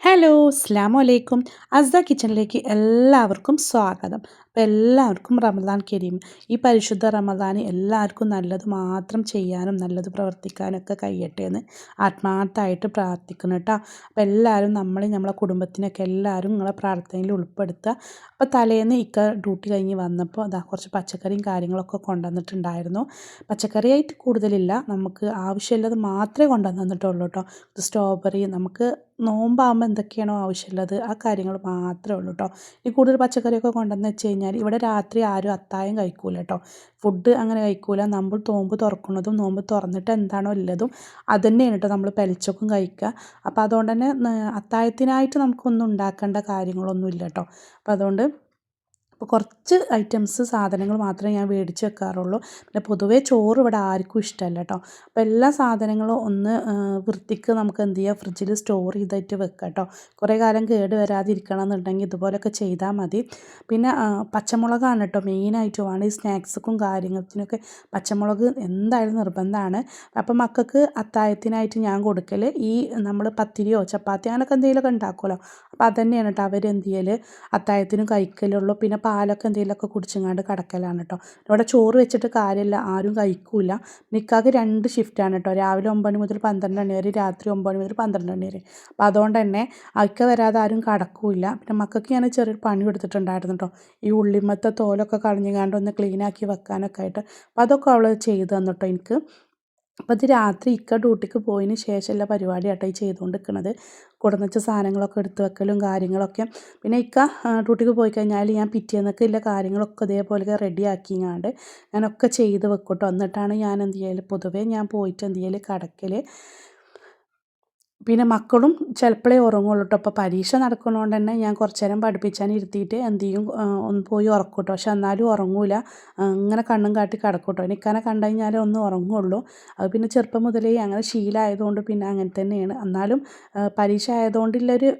Hello അസ്ലാമു വലൈക്കും അസ്ദ കിച്ചണിലേക്ക് എല്ലാവർക്കും സ്വാഗതം. അപ്പോൾ എല്ലാവർക്കും റമദാൻ കരീം. ഈ പരിശുദ്ധ റമദാൻ എല്ലാവർക്കും നല്ലത് മാത്രം ചെയ്യാനും നല്ലത് പ്രവർത്തിക്കാനും ഒക്കെ കഴിയട്ടെ എന്ന് ആത്മാർത്ഥമായിട്ട് പ്രാർത്ഥിക്കുന്നു കേട്ടോ. അപ്പോൾ എല്ലാവരും നമ്മൾ നമ്മളെ കുടുംബത്തിനൊക്കെ എല്ലാവരും നിങ്ങളെ പ്രാർത്ഥനയിൽ ഉൾപ്പെടുത്തുക. അപ്പോൾ തലേന്ന് ഇക്ക ഡ്യൂട്ടി കഴിഞ്ഞ് വന്നപ്പോൾ അതാ കുറച്ച് പച്ചക്കറിയും കാര്യങ്ങളൊക്കെ കൊണ്ടുവന്നിട്ടുണ്ടായിരുന്നു. പച്ചക്കറിയായിട്ട് കൂടുതലില്ല. നമുക്ക് ആവശ്യമുള്ളത് മാത്രമേ കൊണ്ടുവന്നിട്ടുള്ളൂ കേട്ടോ. സ്ട്രോബെറി നമുക്ക് നോമ്പാകുമ്പോൾ എന്തൊക്കെയാണോ ആവശ്യമുള്ളത് ആ കാര്യങ്ങൾ മാത്രമേ ഉള്ളൂ കേട്ടോ ഈ കൂടുതൽ പച്ചക്കറിയൊക്കെ കൊണ്ടുവന്ന് വെച്ച് കഴിഞ്ഞാൽ ഇവിടെ രാത്രി ആരും അത്തായം കഴിക്കൂല കേട്ടോ ഫുഡ് അങ്ങനെ കഴിക്കൂല. നമ്മൾ തോമ്പ് തുറക്കുന്നതും നോമ്പ് തുറന്നിട്ട് എന്താണോ ഉള്ളതും അത് തന്നെയാണ് കേട്ടോ നമ്മൾ പെലച്ചൊക്കും കഴിക്കുക. അപ്പോൾ അതുകൊണ്ട് തന്നെ അത്തായത്തിനായിട്ട് നമുക്കൊന്നും ഉണ്ടാക്കേണ്ട കാര്യങ്ങളൊന്നും ഇല്ല കേട്ടോ അപ്പോൾ അതുകൊണ്ട് അപ്പോൾ കുറച്ച് ഐറ്റംസ് സാധനങ്ങൾ മാത്രമേ ഞാൻ മേടിച്ച് വെക്കാറുള്ളൂ. പിന്നെ പൊതുവേ ചോറ് ഇവിടെ ആർക്കും ഇഷ്ടമല്ല കേട്ടോ അപ്പോൾ എല്ലാ സാധനങ്ങളും ഒന്ന് വൃത്തിക്ക് നമുക്ക് എന്ത് ചെയ്യുക ഫ്രിഡ്ജിൽ സ്റ്റോർ ചെയ്തിട്ട് വെക്കാം കേട്ടോ കുറേ കാലം കേട് വരാതിരിക്കണം എന്നുണ്ടെങ്കിൽ ഇതുപോലെയൊക്കെ ചെയ്താൽ മതി. പിന്നെ പച്ചമുളകാണ് കേട്ടോ മെയിനായിട്ട് വേണം ഈ സ്നാക്സുക്കും കാര്യങ്ങൾക്കിനൊക്കെ പച്ചമുളക് എന്തായാലും നിർബന്ധമാണ്. അപ്പോൾ മക്കൾക്ക് അത്തായത്തിനായിട്ട് ഞാൻ കൊടുക്കൽ ഈ നമ്മൾ പത്തിരിയോ ചപ്പാത്തി അങ്ങനെയൊക്കെ എന്തെങ്കിലുമൊക്കെ ഉണ്ടാക്കുമല്ലോ. അപ്പോൾ അതുതന്നെയാണ് കേട്ടോ അവർ എന്ത് ചെയ്യൽ അത്തായത്തിനും കഴിക്കലുള്ളൂ. പിന്നെ പാലൊക്കെ എന്തെങ്കിലുമൊക്കെ കുടിച്ചങ്ങാണ്ട് കിടക്കലാണ് കേട്ടോ ഇവിടെ ചോറ് വെച്ചിട്ട് കാര്യമില്ല ആരും കഴിക്കൂല. മിക്കാക്ക് രണ്ട് ഷിഫ്റ്റാണ് കേട്ടോ രാവിലെ ഒമ്പത് മുതൽ പന്ത്രണ്ട് മണി വരെ രാത്രി ഒമ്പത് മുതൽ പന്ത്രണ്ട് മണി വരെ. അപ്പോൾ അതുകൊണ്ട് തന്നെ അയക്ക വരാതെ ആരും കടക്കൂല. പിന്നെ മക്കൾക്ക് ഞാൻ ചെറിയൊരു പണി കൊടുത്തിട്ടുണ്ടായിരുന്നു കേട്ടോ ഈ ഉള്ളിമത്തെ തോലൊക്കെ കളഞ്ഞുകാണ്ട് ഒന്ന് ക്ലീനാക്കി വെക്കാനൊക്കെ ആയിട്ട്. അപ്പോൾ അതൊക്കെ അവൾ ചെയ്തു തന്നിട്ടോ എനിക്ക്. അപ്പോൾ ഇത് രാത്രി ഇക്ക ഡ്യൂട്ടിക്ക് പോയതിന് ശേഷമുള്ള പരിപാടിയാട്ടോ ഈ ചെയ്തുകൊണ്ട് നിൽക്കുന്നത് വെച്ച സാധനങ്ങളൊക്കെ എടുത്ത് വെക്കലും കാര്യങ്ങളൊക്കെ. പിന്നെ ഇക്ക ഡ്യൂട്ടിക്ക് പോയി കഴിഞ്ഞാൽ ഞാൻ പിറ്റേന്നൊക്കെ ഇല്ല കാര്യങ്ങളൊക്കെ ഇതേപോലെ റെഡി ആക്കിങ്ങാണ്ട് ഞാനൊക്കെ ചെയ്ത് വെക്കും കേട്ടോ എന്നിട്ടാണ് ഞാൻ എന്ത് ചെയ്യൽ പൊതുവേ ഞാൻ പോയിട്ട് എന്ത് ചെയ്യൽ കടക്കൽ പിന്നെ മക്കളും ചിലപ്പോഴേ ഉറങ്ങുള്ളൂ കേട്ടോ അപ്പോൾ പരീക്ഷ നടക്കുന്നതുകൊണ്ട് തന്നെ ഞാൻ കുറച്ച് നേരം പഠിപ്പിച്ചാൻ ഇരുത്തിയിട്ട് എന്ത് ചെയ്യും? ഒന്ന് പോയി ഉറക്കും കേട്ടോ പക്ഷെ എന്നാലും ഉറങ്ങൂല. അങ്ങനെ കണ്ണും കാട്ടി കിടക്കും കേട്ടോ എനിക്കങ്ങനെ കണ്ടു കഴിഞ്ഞാൽ ഒന്ന് ഉറങ്ങുള്ളൂ. അത് പിന്നെ ചെറുപ്പം മുതലേ അങ്ങനെ ശീലമായതുകൊണ്ട് പിന്നെ അങ്ങനെ തന്നെയാണ്. എന്നാലും പരീക്ഷ ആയതുകൊണ്ടുള്ളൊരു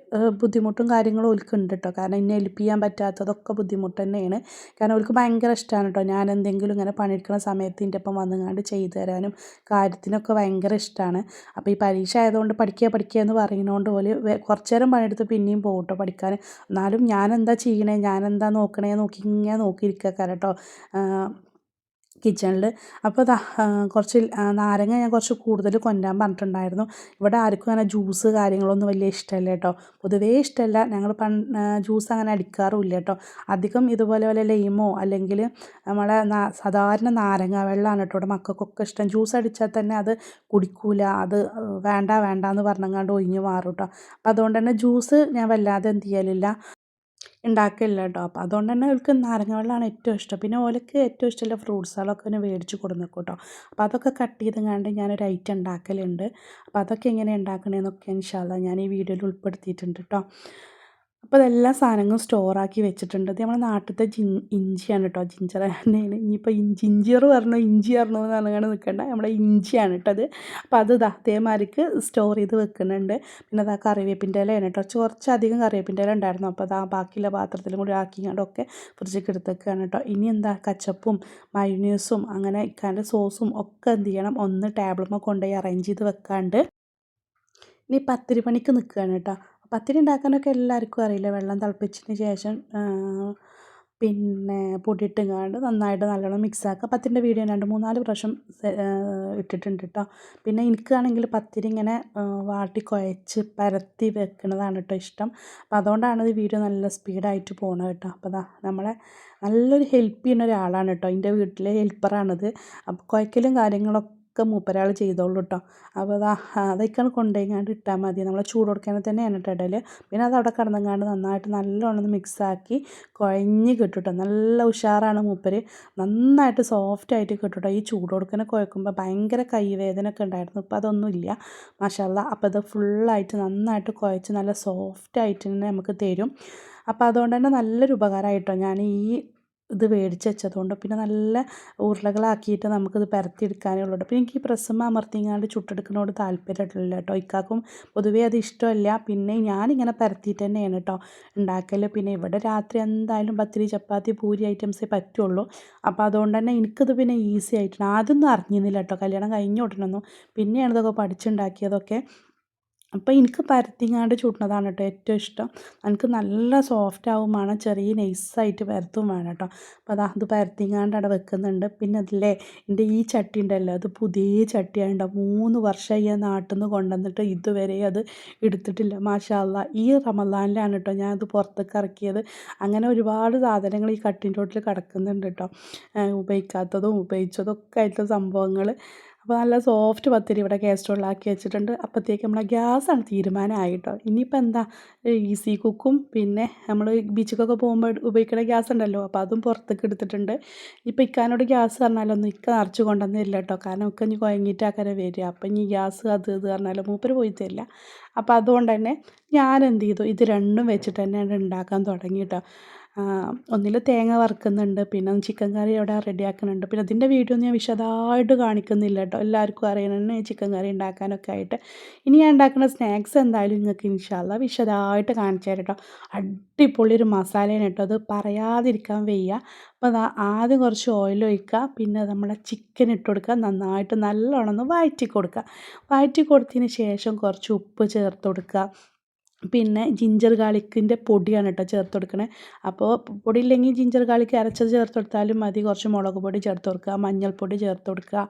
ബുദ്ധിമുട്ടും കാര്യങ്ങളും ഓൽക്കുണ്ട് കേട്ടോ കാരണം എന്നെ ഹെൽപ്പ് ചെയ്യാൻ പറ്റാത്തതൊക്കെ ബുദ്ധിമുട്ട് തന്നെയാണ്. കാരണം ഓൽക്ക് ഭയങ്കര ഇഷ്ടമാണ് കേട്ടോ ഞാൻ എന്തെങ്കിലും ഇങ്ങനെ പണിയെടുക്കുന്ന സമയത്ത് എന്റെ ഒപ്പം വന്നുകൊണ്ട് ചെയ്തു തരാനും കാര്യത്തിനൊക്കെ ഭയങ്കര ഇഷ്ടമാണ് അപ്പോൾ ഈ പരീക്ഷ ആയതുകൊണ്ട് പഠിക്കുക പഠിക്കുക എന്ന് പറയുന്നതുകൊണ്ട് പോലെ കുറച്ച് നേരം പണിയെടുത്ത് പിന്നെയും പോകും കേട്ടോ പഠിക്കാൻ. എന്നാലും ഞാനെന്താ ചെയ്യണേ? ഞാനെന്താ നോക്കണേ? നോക്കി ഇങ്ങനെ നോക്കിയിരിക്കുക കേട്ടോ കിച്ചണിൽ. അപ്പോൾ കുറച്ച് നാരങ്ങ ഞാൻ കുറച്ച് കൂടുതൽ കൊണ്ടാൻ പറഞ്ഞിട്ടുണ്ടായിരുന്നു. ഇവിടെ ആർക്കും അങ്ങനെ ജ്യൂസ് കാര്യങ്ങളൊന്നും വലിയ ഇഷ്ടമല്ല കേട്ടോ. പൊതുവേ ഇഷ്ടമല്ല. ഞങ്ങൾ പൺ ജ്യൂസ് അങ്ങനെ അടിക്കാറുമില്ല കേട്ടോ. അധികം ഇതുപോലെ വല്ല ലൈമോ അല്ലെങ്കിൽ നമ്മളെ സാധാരണ നാരങ്ങ വെള്ളമാണ് കേട്ടോ ഇവിടെ മക്കൾക്കൊക്കെ ഇഷ്ടം. ജ്യൂസ് അടിച്ചാൽ തന്നെ അത് കുടിക്കൂല. അത് വേണ്ട വേണ്ട എന്ന് പറഞ്ഞങ്ങാണ്ട് ഒഴിഞ്ഞു മാറും കേട്ടോ. അപ്പോൾ അതുകൊണ്ട് തന്നെ ജ്യൂസ് ഞാൻ വല്ലാതെ എന്ത് ചെയ്യലില്ല. ഉണ്ടാക്കലില്ല കേട്ടോ. അപ്പോൾ അതുകൊണ്ട് തന്നെ അവർക്ക് നാരങ്ങ വെള്ളമാണ് ഏറ്റവും ഇഷ്ടം. പിന്നെ ഓലക്ക് ഏറ്റവും ഇഷ്ടമുള്ള ഫ്രൂട്ട്സുകളൊക്കെ ഒന്ന് മേടിച്ച് കൊടുന്നേക്കും കേട്ടോ. അപ്പോൾ അതൊക്കെ കട്ട് ചെയ്ത് കണ്ട് ഞാനൊരു ഐറ്റം ഉണ്ടാക്കലുണ്ട്. അപ്പോൾ അതൊക്കെ എങ്ങനെ ഉണ്ടാക്കണമെന്നൊക്കെ ഇൻഷാല്ല ഞാൻ ഈ വീഡിയോയിൽ ഉൾപ്പെടുത്തിയിട്ടുണ്ട് കേട്ടോ. അപ്പോൾ അതെല്ലാ സാധനങ്ങളും സ്റ്റോറാക്കി വെച്ചിട്ടുണ്ട്. ഇത് നമ്മുടെ നാട്ടിലത്തെ ജിൻ ഇഞ്ചിയാണ് കേട്ടോ. ജിഞ്ചർ തന്നെയാണ്. ഇനിയിപ്പോൾ ജിഞ്ചർ പറഞ്ഞു ഇഞ്ചി പറഞ്ഞു എന്ന് പറഞ്ഞാൽ നിൽക്കണ്ട നമ്മുടെ ഇഞ്ചിയാണ് കേട്ടോ അത്. അപ്പോൾ അത് ദാത്തേമാർക്ക് സ്റ്റോർ ചെയ്ത് വെക്കുന്നുണ്ട്. പിന്നെ അതാ കറിവേപ്പിന്റെ ഇലയാണ് കേട്ടോ. കുറച്ചധികം കറിവേപ്പിന്റെ ഇല ഉണ്ടായിരുന്നു. അപ്പോൾ അതാ ബാക്കിയുള്ള പാത്രത്തിലും കൂടി ആക്കി കണ്ടൊക്കെ ഫ്രിഡ്ജിൽ എടുത്തേക്കാണ് കേട്ടോ. ഇനി എന്താ കച്ചപ്പും മയോണീസും അങ്ങനെ ഇക്കാന്റെ സോസും ഒക്കെ എന്ത് ചെയ്യണം? ഒന്ന് ടേബിളുമ്മ കൊണ്ടുപോയി അറേഞ്ച് ചെയ്ത് വെക്കാണ്ട് ഇനി പത്തിരി പണിക്ക് നിൽക്കുകയാണ് കേട്ടോ. പത്തിരി ഉണ്ടാക്കാനൊക്കെ എല്ലാവർക്കും അറിയില്ല? വെള്ളം തിളപ്പിച്ചതിന് ശേഷം പിന്നെ പൊടിയിട്ടെങ്ങാണ്ട് നന്നായിട്ട് നല്ലോണം മിക്സാക്കുക പത്തിരിന്റെ വീഡിയോ രണ്ട് മൂന്നാൽ പ്രാവശ്യം ഇട്ടിട്ടുണ്ട് കേട്ടോ പിന്നെ എനിക്കാണെങ്കിൽ പത്തിരി ഇങ്ങനെ വാട്ടി കുഴച്ച് പരത്തി വെക്കുന്നതാണ് കേട്ടോ ഇഷ്ടം. അപ്പോൾ അതുകൊണ്ടാണ് ഈ വീഡിയോ നല്ല സ്പീഡായിട്ട് പോകണത് കേട്ടോ അപ്പോൾ അതാ നമ്മളെ നല്ലൊരു ഹെൽപ്പ് ചെയ്യുന്ന ഒരാളാണ് കേട്ടോ എന്റെ വീട്ടിലെ ഹെൽപ്പറാണത് അപ്പോൾ കുഴക്കലും കാര്യങ്ങളൊക്കെ ഒക്കെ മൂപ്പരാൾ ചെയ്തോളൂ കേട്ടോ അപ്പോൾ അതാ അതൊക്കെയാണ് കൊണ്ടുപോയിങ്ങാണ്ട് ഇട്ടാൽ മതി. നമ്മൾ ചൂട് കൊടുക്കാൻ തന്നെയാണ് കേട്ടോ ഇടയിൽ പിന്നെ അത് അവിടെ കിടന്നങ്ങാണ്ട് നന്നായിട്ട് നല്ലോണം മിക്സാക്കി കുഴഞ്ഞ് കിട്ടും നല്ല ഉഷാറാണ് മൂപ്പര്. നന്നായിട്ട് സോഫ്റ്റ് ആയിട്ട് കിട്ടും ഈ ചൂട് കൊടുക്കനെ കുഴക്കുമ്പോൾ ഭയങ്കര കൈവേദന ഒക്കെ ഉണ്ടായിരുന്നു ഇപ്പോൾ അതൊന്നുമില്ല മാഷല്ല അപ്പോൾ അത് ഫുള്ളായിട്ട് നന്നായിട്ട് കുഴച്ച് നല്ല സോഫ്റ്റ് ആയിട്ട് തന്നെ നമുക്ക് തരും. അപ്പോൾ അതുകൊണ്ട് തന്നെ നല്ലൊരു ഉപകാരമായിട്ടോ ഞാൻ ഈ ഇത് മേടിച്ച് വെച്ചതുകൊണ്ട് പിന്നെ നല്ല ഉരുളകളാക്കിയിട്ട് നമുക്കിത് പരത്തിയെടുക്കാനേ ഉള്ളൂ പിന്നെ എനിക്ക് ഈ പ്രസ്സുമ്മ അമർത്തിങ്ങാണ്ട് ചുട്ടെടുക്കുന്നതോട് താല്പര്യമില്ല കേട്ടോ. ഇക്കാക്കും പൊതുവേ അത് ഇഷ്ടമല്ല. പിന്നെ ഞാനിങ്ങനെ പരത്തിയിട്ട് തന്നെയാണ് കേട്ടോ ഉണ്ടാക്കൽ പിന്നെ ഇവിടെ രാത്രി എന്തായാലും പത്തിരി ചപ്പാത്തി പൂരി ഐറ്റംസേ പറ്റുള്ളൂ. അപ്പോൾ അതുകൊണ്ട് തന്നെ എനിക്കിത് പിന്നെ ഈസി ആയിട്ടുണ്ട് ആദ്യമൊന്നും അറിഞ്ഞിരുന്നില്ല കേട്ടോ. കല്യാണം കഴിഞ്ഞ ഉടനൊന്നും. പിന്നെയാണ് ഇതൊക്കെ പഠിച്ചുണ്ടാക്കിയതൊക്കെ. അപ്പോൾ എനിക്ക് പരത്തിങ്ങാണ്ട് ചുടുന്നതാണ് കേട്ടോ ഏറ്റവും ഇഷ്ടം. എനിക്ക് നല്ല സോഫ്റ്റ് ആവും വേണം ചെറിയ നൈസായിട്ട് പരത്തും വേണം കേട്ടോ. അപ്പോൾ അതാ അത് പരത്തിങ്ങാണ്ട് അവിടെ വെക്കുന്നുണ്ട്. പിന്നെ അതില്ലേ എന്റെ ഈ ചട്ടി ഉണ്ടല്ലോ അത് പുതിയ ചട്ടിയാണ് മൂന്ന് വർഷമായി ഞാൻ നാട്ടിൽ നിന്ന് കൊണ്ടുവന്നിട്ട് ഇതുവരെ അത് എടുത്തിട്ടില്ല. മാഷാല്ല ഈ റമദാനിലാണ് കേട്ടോ ഞാൻ അത് പുറത്തേക്ക് ഇറക്കിയത്. അങ്ങനെ ഒരുപാട് സാധനങ്ങൾ ഈ കട്ടിന്റെ തൊട്ടിൽ കിടക്കുന്നുണ്ട് കേട്ടോ. ഉപയോഗിക്കാത്തതും ഉപയോഗിച്ചതും ഒക്കെ ആയിട്ടുള്ള സംഭവങ്ങൾ. അപ്പോൾ നല്ല സോഫ്റ്റ് പത്തിരി ഇവിടെ ഗ്യാസ് വെച്ചിട്ടുണ്ട്. അപ്പോഴത്തേക്ക് നമ്മളെ ഗ്യാസാണ് തീരുമാനമായിട്ടോ. ഇനിയിപ്പോൾ എന്താ? ഈസി കുക്കും പിന്നെ നമ്മൾ ബീച്ചിക്കൊക്കെ പോകുമ്പോൾ ഉപയോഗിക്കുന്ന ഗ്യാസ് ഉണ്ടല്ലോ അപ്പോൾ അതും പുറത്തേക്ക് എടുത്തിട്ടുണ്ട്. ഇപ്പോൾ ഇക്കാനോട് ഗ്യാസ് പറഞ്ഞാലൊന്നും ഇക്ക നിറച്ച് കൊണ്ടുവന്നില്ല കേട്ടോ. കാരണം ഒക്കെ ഇനി കുഴങ്ങിയിട്ടാക്കാരെ വരിക. അപ്പം ഇനി ഗ്യാസ് അത് ഇത് പറഞ്ഞാലും മൂപ്പര് പോയി തരില്ല അപ്പോൾ അതുകൊണ്ട് തന്നെ ഞാൻ എന്ത് ചെയ്തു? ഇത് രണ്ടും വെച്ചിട്ട് തന്നെയാണ് ഉണ്ടാക്കാൻ തുടങ്ങി കേട്ടോ. ഒന്നിൽ തേങ്ങ വറുക്കുന്നുണ്ട് പിന്നെ ചിക്കൻ കറി അവിടെ റെഡിയാക്കുന്നുണ്ട്. പിന്നെ അതിന്റെ വീഡിയോ ഞാൻ വിശദമായിട്ട് കാണിക്കുന്നില്ല കേട്ടോ. എല്ലാവർക്കും അറിയണം ചിക്കൻ കറി ഉണ്ടാക്കാനൊക്കെ ആയിട്ട്. ഇനി ഞാൻ ഉണ്ടാക്കുന്ന സ്നാക്സ് എന്തായാലും നിങ്ങൾക്ക് ഇൻഷാല്ല വിശദമായിട്ട് കാണിച്ചു തരാം കേട്ടോ. അടിപൊളി ഒരു മസാലയാണ് കേട്ടോ. അത് പറയാതിരിക്കാൻ വയ്യ. അപ്പോൾ അതാ ആദ്യം കുറച്ച് ഓയിൽ ഒഴിക്കുക. പിന്നെ നമ്മുടെ ചിക്കൻ ഇട്ട് കൊടുക്കുക. നന്നായിട്ട് നല്ലോണം ഒന്ന് വഴറ്റി കൊടുക്കുക വഴറ്റി കൊടുത്തതിന് ശേഷം കുറച്ച് ഉപ്പ് ചേർത്ത് കൊടുക്കുക. പിന്നെ ജിഞ്ചർ ഗാർലിക്കിന്റെ പൊടിയാണ് കേട്ടോ ചേർത്ത് കൊടുക്കണേ. അപ്പോൾ പൊടി ഇല്ലെങ്കിൽ ജിഞ്ചർ ഗാർലിക്ക് അരച്ചത് ചേർത്ത് കൊടുത്താലും മതി. കുറച്ച് മുളക് പൊടി ചേർത്ത് കൊടുക്കുക. മഞ്ഞൾപ്പൊടി ചേർത്ത് കൊടുക്കുക.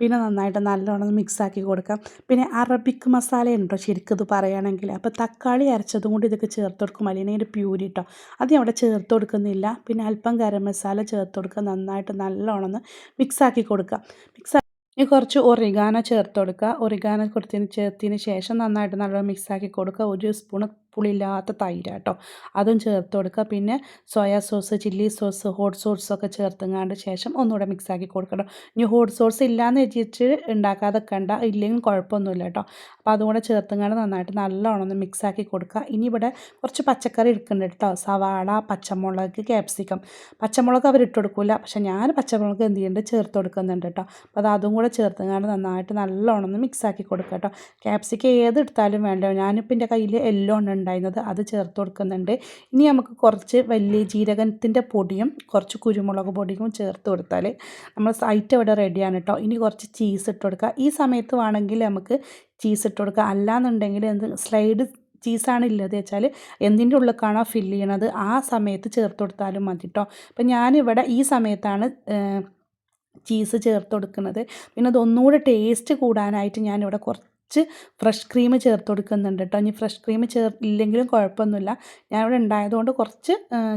പിന്നെ നന്നായിട്ട് നല്ലോണം മിക്സ് ആക്കി കൊടുക്കാം. പിന്നെ അറബിക് മസാല ഉണ്ടോ ശരിക്കും ഇത് പറയുകയാണെങ്കിൽ. അപ്പോൾ തക്കാളി അരച്ചതും കൂടി ഇതൊക്കെ ചേർത്ത് കൊടുക്കും. അല്ലെങ്കിൽ പ്യൂരി കേട്ടോ അത് അവിടെ ചേർത്ത് കൊടുക്കുന്നില്ല. പിന്നെ അല്പം ഗരം മസാല ചേർത്ത് കൊടുക്കുക. നന്നായിട്ട് നല്ലോണം മിക്സ് ആക്കി കൊടുക്കുക. മിക്സ് ഇനി കുറച്ച് ഒറിഗാനോ ചേർത്ത് കൊടുക്കുക ഒറിഗാനോ കൊടുത്തതിന് ചേർത്തതിന് ശേഷം നന്നായിട്ട് നല്ലോണം മിക്സാക്കി കൊടുക്കുക. ഒരു സ്പൂണ് പുളിയില്ലാത്ത തൈര് കേട്ടോ അതും ചേർത്ത് കൊടുക്കുക. പിന്നെ soya sauce chilli sauce hot സോസൊക്കെ ചേർത്തുങ്ങാണ്ട് ശേഷം ഒന്നുകൂടെ മിക്സാക്കി കൊടുക്കണം. ഇനി ഹോട്ട് സോസ് ഇല്ലയെന്ന് വെച്ചിട്ട് ഉണ്ടാക്കാതെ കണ്ട ഇല്ലെങ്കിൽ കുഴപ്പമൊന്നുമില്ല കേട്ടോ അപ്പോൾ അതും കൂടെ ചേർത്തുങ്ങാണ്ട് നന്നായിട്ട് നല്ലോണം ഒന്ന് മിക്സാക്കി കൊടുക്കുക. ഇനി ഇവിടെ കുറച്ച് പച്ചക്കറി എടുക്കുന്നുണ്ട് കേട്ടോ സവാള പച്ചമുളക് ക്യാപ്സിക്കം പച്ചമുളക് അവർ ഇട്ട് കൊടുക്കില്ല പക്ഷേ ഞാൻ പച്ചമുളക് എന്ത് ചെയ്യുന്നുണ്ട് ചേർത്ത് കൊടുക്കുന്നുണ്ട് കേട്ടോ അപ്പോൾ അത് അതും കൂടെ ചേർത്തുങ്ങാണ്ട് നന്നായിട്ട് നല്ലോണം ഒന്ന് മിക്സാക്കി കൊടുക്കുക കേട്ടോ ക്യാപ്സിക്കം ഏത് എടുത്താലും വേണ്ട? ഞാനിപ്പോൾ എന്റെ കയ്യിൽ എല്ലോ ഉണ്ട് ഉണ്ടായിരുന്നത് അത് ചേർത്ത് കൊടുക്കുന്നുണ്ട്. ഇനി നമുക്ക് കുറച്ച് വലിയ ജീരകത്തിന്റെ പൊടിയും കുറച്ച് കുരുമുളക് പൊടിയും ചേർത്ത് കൊടുത്താൽ നമ്മൾ സൈറ്റ് ഇവിടെ റെഡിയാണ് കേട്ടോ ഇനി കുറച്ച് ചീസ് ഇട്ട് കൊടുക്കുക. ഈ സമയത്ത് വേണമെങ്കിൽ നമുക്ക് ചീസ് ഇട്ട് കൊടുക്കുക. അല്ലാന്നുണ്ടെങ്കിൽ എന്ത് സ്ലൈഡ് ചീസാണ് ഇല്ലത് വെച്ചാൽ എന്തിന്റെ ഉള്ളിലേക്കാണോ ഫില്ല് ചെയ്യണത്? ആ സമയത്ത് ചേർത്ത് കൊടുത്താലും മതി കേട്ടോ അപ്പം ഞാനിവിടെ ഈ സമയത്താണ് ചീസ് ചേർത്ത് കൊടുക്കുന്നത്. പിന്നെ അതൊന്നുകൂടെ ടേസ്റ്റ് കൂടാനായിട്ട് ഞാനിവിടെ കുറച്ച് കുറച്ച് ഫ്രഷ് ക്രീം ചേർത്ത് കൊടുക്കുന്നുണ്ട് കേട്ടോ. ഇനി ഫ്രഷ് ക്രീം ചേർ ഇല്ലെങ്കിലും കുഴപ്പമൊന്നുമില്ല. ഞാനിവിടെ ഉണ്ടായതുകൊണ്ട് കുറച്ച്